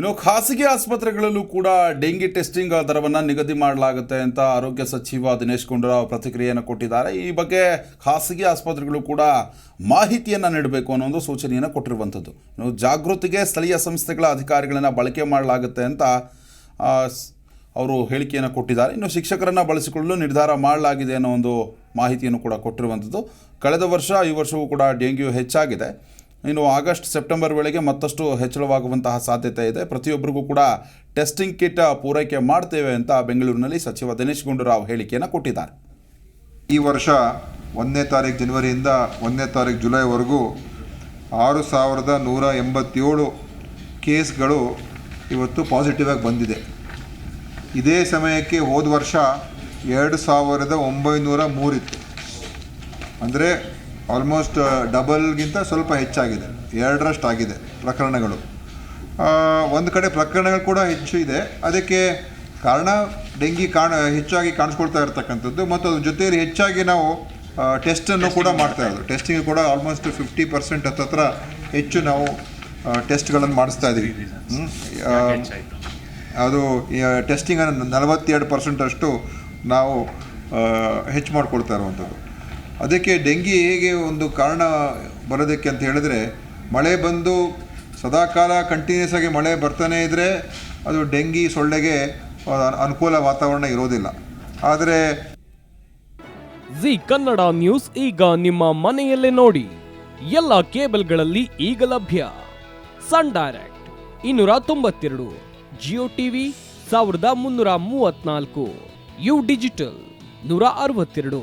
ಇನ್ನು ಖಾಸಗಿ ಆಸ್ಪತ್ರೆಗಳಲ್ಲೂ ಕೂಡ ಡೆಂಗಿ ಟೆಸ್ಟಿಂಗ್ ದರವನ್ನು ನಿಗದಿ ಮಾಡಲಾಗುತ್ತೆ ಅಂತ ಆರೋಗ್ಯ ಸಚಿವ ದಿನೇಶ್ ಗುಂಡೂರಾವ್ ಪ್ರತಿಕ್ರಿಯೆಯನ್ನು ಕೊಟ್ಟಿದ್ದಾರೆ. ಈ ಬಗ್ಗೆ ಖಾಸಗಿ ಆಸ್ಪತ್ರೆಗಳು ಕೂಡ ಮಾಹಿತಿಯನ್ನು ನೀಡಬೇಕು ಅನ್ನೋ ಒಂದು ಸೂಚನೆಯನ್ನು ಕೊಟ್ಟಿರುವಂಥದ್ದು. ಇನ್ನು ಜಾಗೃತಿಗೆ ಸ್ಥಳೀಯ ಸಂಸ್ಥೆಗಳ ಅಧಿಕಾರಿಗಳನ್ನು ಬಳಕೆ ಮಾಡಲಾಗುತ್ತೆ ಅಂತ ಅವರು ಹೇಳಿಕೆಯನ್ನು ಕೊಟ್ಟಿದ್ದಾರೆ. ಇನ್ನು ಶಿಕ್ಷಕರನ್ನು ಬಳಸಿಕೊಳ್ಳಲು ನಿರ್ಧಾರ ಮಾಡಲಾಗಿದೆ ಅನ್ನೋ ಒಂದು ಮಾಹಿತಿಯನ್ನು ಕೂಡ ಕೊಟ್ಟಿರುವಂಥದ್ದು. ಕಳೆದ ವರ್ಷ ಈ ವರ್ಷವೂ ಕೂಡ ಡೆಂಗ್ಯೂ ಹೆಚ್ಚಾಗಿದೆ. ಇನ್ನು ಆಗಸ್ಟ್, ಸೆಪ್ಟೆಂಬರ್ ವೇಳೆಗೆ ಮತ್ತಷ್ಟು ಹೆಚ್ಚಳವಾಗುವಂತಹ ಸಾಧ್ಯತೆ ಇದೆ. ಪ್ರತಿಯೊಬ್ಬರಿಗೂ ಕೂಡ ಟೆಸ್ಟಿಂಗ್ ಕಿಟ್ ಪೂರೈಕೆ ಮಾಡ್ತೇವೆ ಅಂತ ಬೆಂಗಳೂರಿನಲ್ಲಿ ಸಚಿವ ದಿನೇಶ್ ಗುಂಡೂರಾವ್ ಹೇಳಿಕೆಯನ್ನು ಕೊಟ್ಟಿದ್ದಾರೆ. ಈ ವರ್ಷ ಒಂದನೇ ತಾರೀಕು ಜನವರಿಯಿಂದ ಒಂದನೇ ತಾರೀಕು ಜುಲೈವರೆಗೂ ಆರು ಸಾವಿರದ ನೂರ ಎಂಬತ್ತೇಳು ಕೇಸ್ಗಳು ಇವತ್ತು ಪಾಸಿಟಿವ್ ಆಗಿ ಬಂದಿದೆ. ಇದೇ ಸಮಯಕ್ಕೆ ಹೋದ ವರ್ಷ ಎರಡು ಸಾವಿರದ ಒಂಬೈನೂರ ಮೂರಿತ್ತು ಅಂದರೆ ಆಲ್ಮೋಸ್ಟ್ ಡಬಲ್ಗಿಂತ ಸ್ವಲ್ಪ ಹೆಚ್ಚಾಗಿದೆ. ಎರಡರಷ್ಟು ಆಗಿದೆ ಪ್ರಕರಣಗಳು. ಒಂದು ಕಡೆ ಪ್ರಕರಣಗಳು ಕೂಡ ಹೆಚ್ಚು ಇದೆ. ಅದಕ್ಕೆ ಕಾರಣ ಡೆಂಗಿ ಕಾಣ ಹೆಚ್ಚಾಗಿ ಕಾಣಿಸ್ಕೊಳ್ತಾ ಇರತಕ್ಕಂಥದ್ದು. ಮತ್ತು ಅದ್ರ ಜೊತೆಯಲ್ಲಿ ಹೆಚ್ಚಾಗಿ ನಾವು ಟೆಸ್ಟನ್ನು ಕೂಡ ಮಾಡ್ತಾ ಇರೋದು. ಟೆಸ್ಟಿಂಗ್ ಕೂಡ ಆಲ್ಮೋಸ್ಟ್ ಫಿಫ್ಟಿ ಪರ್ಸೆಂಟ್ ಹತ್ತತ್ರ ಹೆಚ್ಚು ನಾವು ಟೆಸ್ಟ್ಗಳನ್ನು ಮಾಡಿಸ್ತಾ ಇದ್ದೀವಿ. ಅದು ಟೆಸ್ಟಿಂಗನ್ನು ನಲವತ್ತೆರಡು ಪರ್ಸೆಂಟಷ್ಟು ನಾವು ಹೆಚ್ಚು ಮಾಡಿಕೊಡ್ತಾ ಇರುವಂಥದ್ದು. ಅದಕ್ಕೆ ಡೆಂಗಿ ಹೇಗೆ ಒಂದು ಕಾರಣ ಬರೋದಕ್ಕೆ ಅಂತ ಹೇಳಿದ್ರೆ, ಮಳೆ ಬಂದು ಸದಾಕಾಲ ಕಂಟಿನ್ಯೂಸ್ ಆಗಿ ಮಳೆ ಬರ್ತಾನೆ ಇದ್ದರೆ ಅದು ಡೆಂಗಿ ಸೊಳ್ಳೆಗೆ ಅನುಕೂಲ ವಾತಾವರಣ ಇರೋದಿಲ್ಲ. ಆದರೆ ಜಿ ಕನ್ನಡ ನ್ಯೂಸ್ ಈಗ ನಿಮ್ಮ ಮನೆಯಲ್ಲೇ ನೋಡಿ. ಎಲ್ಲ ಕೇಬಲ್ಗಳಲ್ಲಿ ಈಗ ಲಭ್ಯ. ಸನ್ ಡೈರೆಕ್ಟ್ ಇನ್ನೂರ ತೊಂಬತ್ತೆರಡು, ಜಿಯೋ ಟಿವಿ ಸಾವಿರದ ಮುನ್ನೂರ ಮೂವತ್ನಾಲ್ಕು ಯು ಡಿಜಿಟಲ್ ನೂರ ಅರವತ್ತೆರಡು.